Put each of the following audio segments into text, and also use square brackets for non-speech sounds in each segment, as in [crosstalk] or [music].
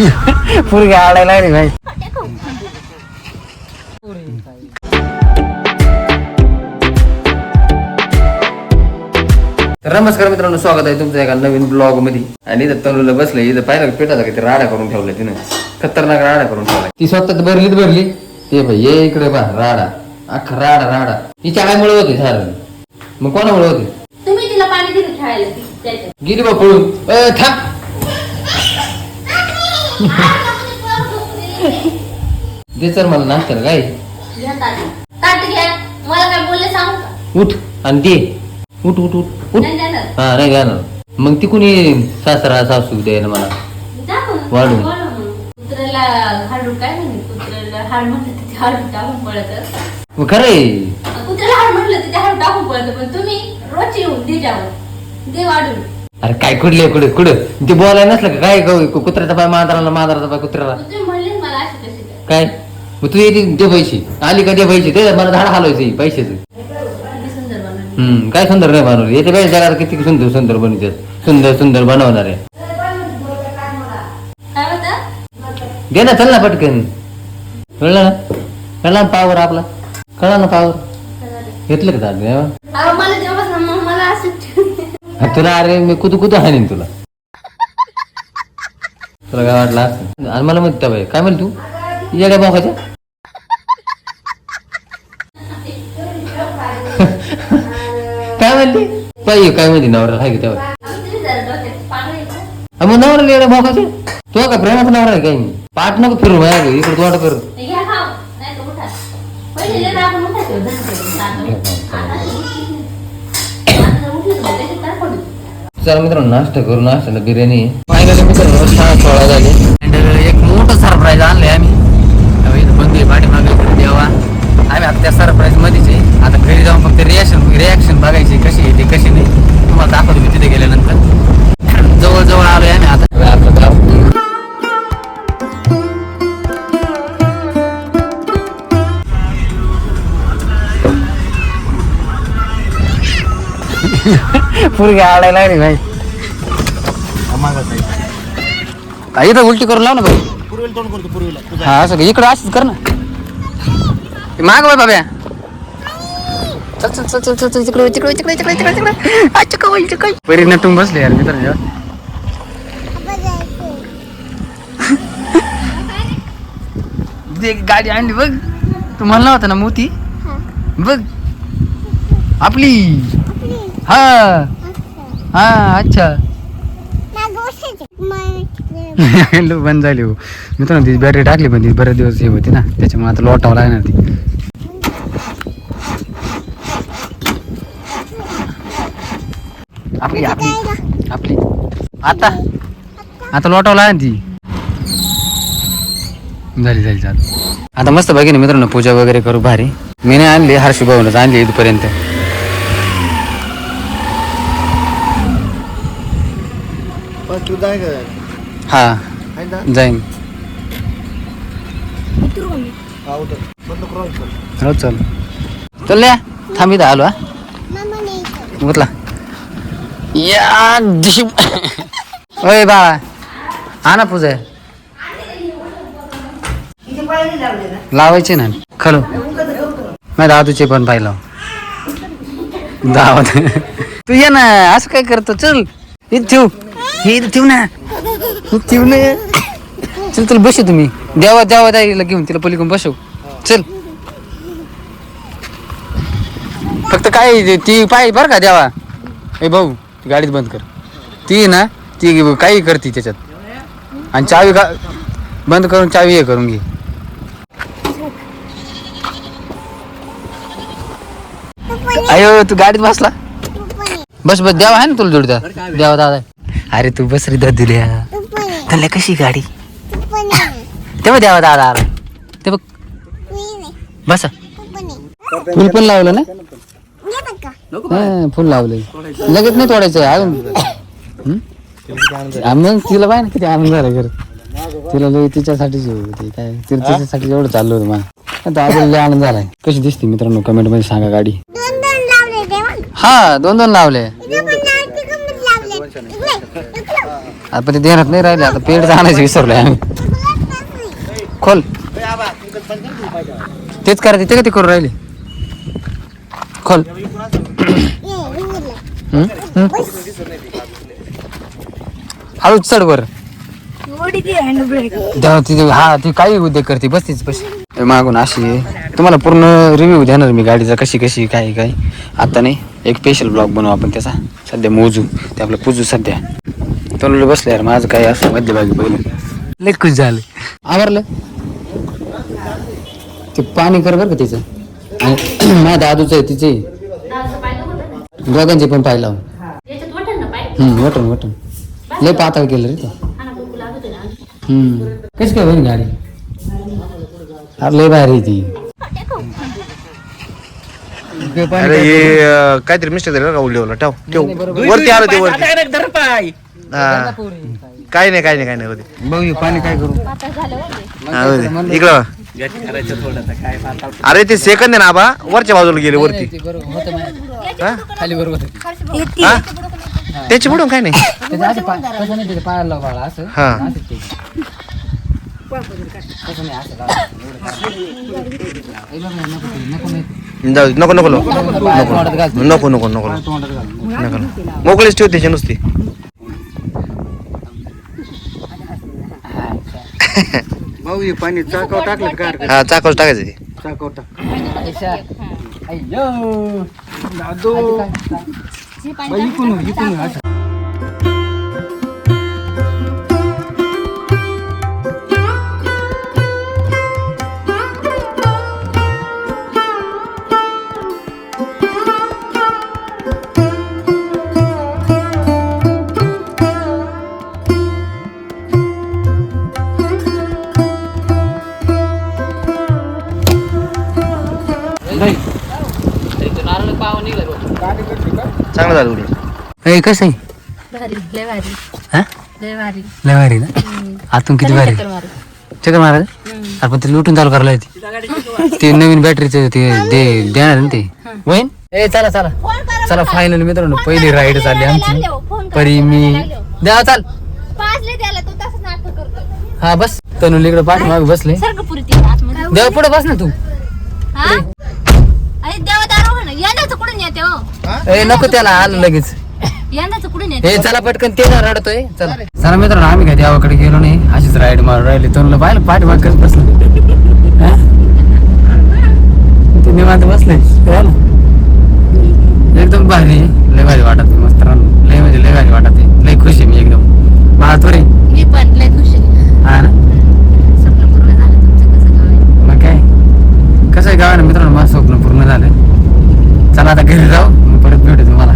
पुरगी आडायला लागली भाई तर नमस्कार मित्रांनो स्वागत आहे तुमचं एका नवीन ब्लॉगमध्ये आणि इथं तनुला बसलं इथं पाहिलं पेटाचा किती राडा करून ठेवला तिनं. खतरनाक राडा करून ठेवला ती स्वतः भरलीच भरली. ते भाई ये इकडे पहा राडा. अख्खा राडा राडा. तिच्या आईमुळे होते झालं मग कोणामुळे होते? तुम्ही तिला पाणी दिलं खेळायला ती गेली बा पळून. थांब. दे सर मला नाश्त्याला काय? घ्या ताट. ताट घ्या. मला काय बोलले सांगू का? उठ आणि दे. उठ उठ उठ उठ. नाही देणार हा नाही जाणार मग ती कुणी सासरा सासू दे ना मला. वाढून. बोला. कुत्र्याला हाडू काय म्हणे कुत्र्याला हाड म्हटलं तिथे हाडू टाकून पळत. मग खरंय कुत्र्याला हाड म्हटलं तिथे हाडू टाकून पळत. पण तुम्ही रोज येऊन दे जावं दे वाढून. अरे काय कुठले कुठे कुठं? ते बोलायला नसलं का? काय कु- कुत्र्याचा पाय मांजराला मांजराचा पाय कुत्र्याला? मला काय काय? मग तू येते दे पैसे. आली का दे पैसे? ते मला झाड हलवायचे पैशाचं. किती सुंदर बनवले हम्म काय सुंदर नाही बनवलं येते पाहिजे जगात किती सुंदर सुंदर बनवतात सुंदर सुंदर बनवणार आहे. काय होतं दे ना चल ना पटकन. कळलं ना? कळला ना पावर आपला? कळला ना पावर घेतलं का दादा अहो मला जेव्हा मग मला असं हा, तुला अरे मी कुतू कुतू हाणीन तुला. तुला काय वाटलं? आणि मला म्हणते बाई काय म्हणली तू? येड्या बाबाच्या काय म्हणली? पाहिजे काय म्हणते नवरा हाय की तेव्हा? आहे मग नवरा येड्या बाबाचे तो का प्रेमाचा नवरा आहे काय? मी पाठ नको फिरू माझ्या इकडे तोंड कर ते घ्या खाऊ नाही तर उठा पहिले लय राग उठायचे होते. आता जर उठले तर मग त्याच्यात काय पडू? चला मित्रांनो नाश्ता करू नाश्त्याला बिर्याणी. फायनली मित्रांनो सहा सोळा झाले. आणि एक मोठं सरप्राईज आणलंय आम्ही. आहे पाठीमागे देवा. आम्ही आता त्या सरप्राईज मध्येच आहे. आता घरी जाऊन फक्त रिॲक्शन रिॲक्शन बघायची कशी आहे ते कशी नाही. तुम्हाला दाखवतो मी तिथे गेल्यानंतर. [clears throat] जवळ जवळ आलोय आम्ही आता. आपलं गाव. [laughs] पुरगी आडायला लागली भाई हा, इथं उलटी करून लाव ना भाई पूर्वेला तोंड करतो पूर्वेला तुझा हा असं का? इकडं असंच कर ना. हे माग बाय बाब्या. चल चल चल चल चल चल तिकडे तिकडे तिकडे तिकडे तिकडे तिकडे अच्छा काय बोलते काय परी नटून बसले यार मित्रांच्या एक गाडी आणली बघ. तू म्हणला होता ना मोती बघ. आपली. हा. हा अच्छा. [laughs] बंद झाली हो. मित्रांनो ती बॅटरी टाकली पण ती बरेच दिवस हे होती ना. त्याच्यामुळे आता लोटावं लागणार ती. आपली आपली आपली. आता. आता लोटावं लागणार ती. झाली झाली चालू आता मस्त बघी ना मित्रांनो पूजा वगैरे करू भारी. मी नाही आणली हर्षी भाऊनच आणली इथपर्यंत पण तू जाय का? हा. आहे ना? जाईन. हा उतर बंद करू इथं. हो चल. चल या थांब इथं आलो हा. उतला या दिशी. ओय बाळा. हा ना पूजा. लावायचे ना. खलो नाही दादूचे पण पाहिलं दावत. तू ये ना असं काय करतो? चल. इथं ठेव. हे इथं ठेव ना. ठेव ना. चल तुला बसू तुम्ही. देवा देवा द्यायला घेऊन तिला पलीकडून बसव. चल. फक्त काय ती पाय बर का देवा? ए भाऊ ती गाडीत बंद कर. ती ना ती काही करते त्याच्यात. आणि चावी का बंद करून चावी हे करून घे. अयो तू गाडीत बसला? बस बस देवा आहे ना तुला जोडीदार. देवा दादा अरे तू बस रे दिल्या त्याला कशी गाडी? तेव्हा द्यावा दादा आला. ते बघ. बस. फुल पण लावलं ना? हा, फुल लावलंय. लगेच नाही तोडायचं अजून. हम्म? हा, मग तिला पाय ना किती आनंद झाला घर तिला लय तिच्यासाठीच होती काय तिला तिच्यासाठी एवढं चाललं होतं मला आता आपल्याला लय आनंद झालाय. कशी दिसते मित्रांनो कमेंटमध्ये सांगा गाडी. दोन दोन लावले तेव्हा हा दोन दोन लावले. इथे पण लावते गंमत लावले [laughs] आता पण ते देण्यात नाही राहिले आता पेड आणायचे विसरलोय आम्ही. खोल. तेच करायचे ते का ते करू राहिले? खोल? हळूच चढ वर. हा ती काही उद्योग करते बस तीच बस. हे मागून अशी आहे. तुम्हाला पूर्ण रिव्ह्यू देणार मी गाडीचा कशी कशी काय काय. आता नाही एक स्पेशल ब्लॉग बनवू आपण त्याचा. सध्या मोजू. ते आपलं पुजू सध्या. तोंडला बसलं यार माझं काय असं मध्यभागी पहिलं. लय खुश झालं. आवरलं? ते पाणी कर बरं का तिचं. आणि [clears throat] माझ्या दादूचं आहे तिचे. दोघांचे पण हम्म वटन वटन. लय पातळ केलं रे तो. हम्म. कशी काय बहीण गाडी? अरे लय भारी आहे ती अरे हे अं, काहीतरी मिस्टेक झालं का उडलेवला ठेव ठेव वरती आलं ते वरती हा. काही नाही काही नाही काही नाही होते बघ हे पाणी काय करू हा, होऊ दे. इकडं अरे ते सेकंद आहे ना आबा वरच्या बाजूला गेले वरती ते बरोबर होतं माझ्या. हा? खाली बरोबर होतं. हा? त्याची बुडून काय नाही त्याचं असं पाय- तसं नाही त्याच्या पायाला लाव बाळा, असं हा. असं ते. जाऊ. नको नको नको. नको नको नको. नको नको मोकळीच ठेव त्याची नुसती भाऊ हे पाणी चाकाव टाकलं का हा चाकच टाकायचं ते चाकाव टाक. दादू बाई, हो, हो, असं. चांगलं झालं उलट. ए, कसं आहे? भारी लय भारी. हा? लय भारी. लय भारी ना? आतून किती भारी? चक्कर मारू अरे पण ते लुटून चालू करायला येते. ते नवीन बॅटरीचं ते दे देणार ना ते? वहीन? ए चला चला. चला फायनल मित्रांनो पहिली राईड चालली आमची. परी मी द्या चाल. हा बस. तनु इकडे बसले. पुरी ती आतमध्ये. देवा पुढे बस ना तू. हा? देवा दारू म्हण यंदाचं कुठून येते हो? ए नको त्याला आलं लगेच. यंदाचं कुठून येते? हे चला पटकन ते ना रडतोय चला. चला मित्रांनो आम्ही काय देवाकडे गेलो नाही अशीच राईड मारून राहिली. तनुला पाहिलं पाठीमागच बसलं. हा? ते निवांत बसले. एकदम भारी लय भारी वाटत मस्त लय म्हणजे लय भारी वाटत लय खुश आहे मी एकदम. मला थोडी मी पण लय खुश आहे. हा ना? स्वप्न पूर्ण झालं तुमचं कसं गाव आहे? मग काय? कसं आहे गावाने मित्रांनो? माझं स्वप्न पूर्ण झालं. चला आता घरी जाऊ. भेटू तुम्हाला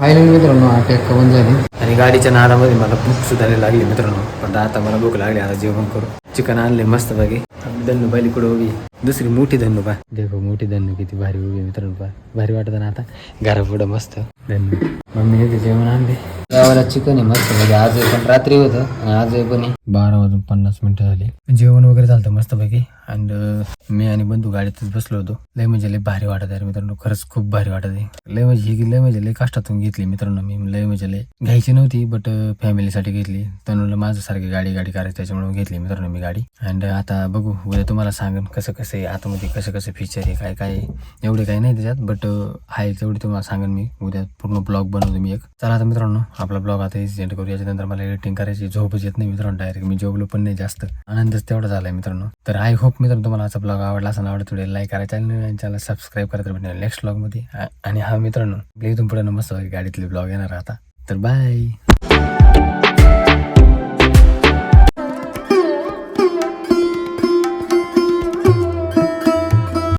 फायनल मित्रांनो अटॅक कवन झाली आणि गाडीच्या नादामध्ये मला भूक सुद्धा लई लागली मित्रांनो पण आता मला भूक लागली आता जेवण करू चिकन आणले मस्त बाकी धन्नू पहिली कुठं उभी आहे. दुसरी मोठी धन्नू पा देखो मोठी धन्नू किती भारी उभी मित्रांनो पा भारी वाटत ना आता. घरा पुढं मस्त. धन्नू. मम्मीने ते जेवण आणले गावाला चिकन आहे मस्त. म्हणजे आज पण रात्री होतं आणि आज पण आहे. बारा वाजून पन्नास मिनिटं झाली. जेवण वगैरे झालं मस्त पैकी अँड मी आणि बंधू गाडीतच बसलो होतो. लय म्हणजे लय भारी वाटत आहे मित्रांनो. खरंच खूप भारी वाटत आहे. लय म्हणजे ही लय म्हणजे लय कष्टातून घेतली मित्रांनो मी. लय म्हणजे लय घ्यायची नव्हती बट फॅमिलीसाठी घेतली. तनुला माझं सारखी गाडी गाडी करायची त्याच्यामुळे घेतली मित्रांनो मी गाडी. अँड आता बघू उद्या तुम्हाला सांगेन कसं कसं आहे आतमध्ये कसं कसं फीचर आहे काय काय एवढे काही नाही त्याच्यात बट आहे तेवढी तुम्हाला सांगेन मी. उद्या पूर्ण ब्लॉग बनवतो मी एक. चला आता मित्रांनो आपला ब्लॉग आता एंड करू याच्यानंतर मला एडिटिंग करायची झोपच येत नाही मित्रांनो डायरेक्ट मी झोपलो पण नाही जास्त. आनंदच तेवढा झालाय मित्रांनो. तर आय होप मित्रांनो तुम्हाला आजचा ब्लॉग आवडला असं आवडत थोडे लाईक करा चॅनल चॅनल सबस्क्राईब करा. तर भेटणार नेक्स्ट ब्लॉगमध्ये आणि हा मित्रांनो आपल्या इथून पुढे नमस्ते गाडीतले ब्लॉग येणार आता. तर बाय